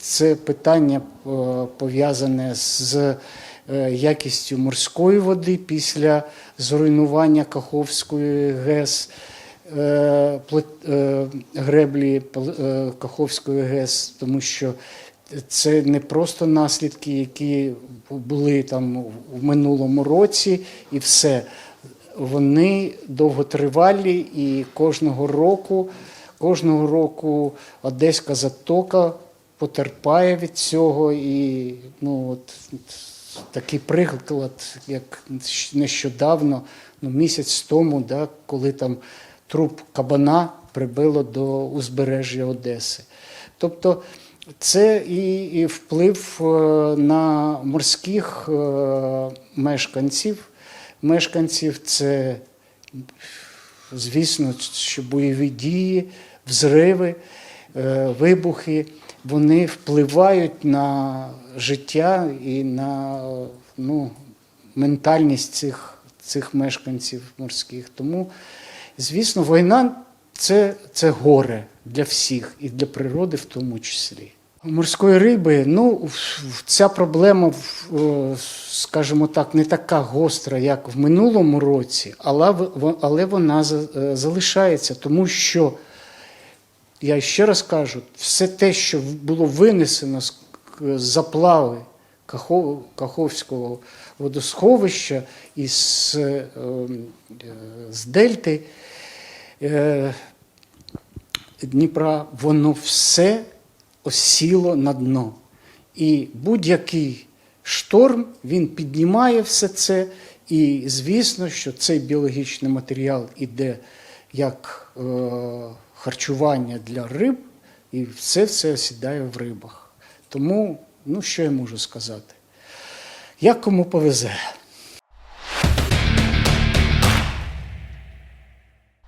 це питання е, пов'язане з е, якістю морської води після зруйнування Каховської ГЕС, е, греблі Каховської ГЕС, тому що це не просто наслідки, які були там в минулому році, і все. Вони довготривалі і кожного року, кожного року Одеська затока потерпає від цього. І ну, от, такий приклад, як нещодавно, ну, місяць тому, да, коли там труп кабана прибило до узбережжя Одеси. Тобто це і, і вплив е, на морських е, мешканців. Мешканців це, звісно, що бойові дії, взриви, е, вибухи, вони впливають на життя і на ну, ментальність цих, цих мешканців морських. Тому, звісно, війна це, це горе для всіх і для природи в тому числі. Морської риби, ну ця проблема, скажімо так, не така гостра, як в минулому році, але, але вона е, залишається, тому що я ще раз кажу, все те, що було винесено з заплави Каховського водосховища і з, е, е, з Дельти е, Дніпра, воно все осіло на дно. І будь-який шторм він піднімає все це. І звісно, що цей біологічний матеріал іде як е, харчування для риб, і все це сідає в рибах. Тому, ну що я можу сказати? Як кому повезе?